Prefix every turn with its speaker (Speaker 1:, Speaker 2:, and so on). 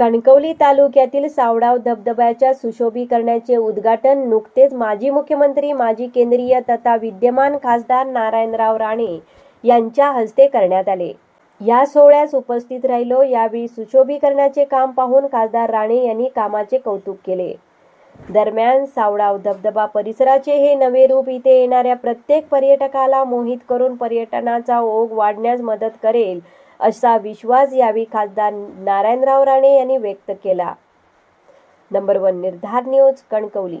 Speaker 1: कणकवली तालुक्यातील सावडाव धबधब्याच्या सुशोभीकरणाचे उद्घाटन नुकतेच माजी मुख्यमंत्री माजी केंद्रीय तथा विद्यमान खासदार नारायणराव राणे यांच्या हस्ते करण्यात आले. या सोहळ्यास उपस्थित राहिलो यावेळी सुशोभीकरणाचे काम पाहून खासदार राणे यांनी कामाचे कौतुक केले. दरम्यान सावडाव धबधबा परिसराचे हे नवे रूप इथे येणाऱ्या प्रत्येक पर्यटकाला मोहित करून पर्यटनाचा ओघ वाढण्यास मदत करेल असा विश्वास यावेळी खासदार नारायणराव राणे यांनी व्यक्त केला. नंबर वन निर्धार न्यूज कणकवली.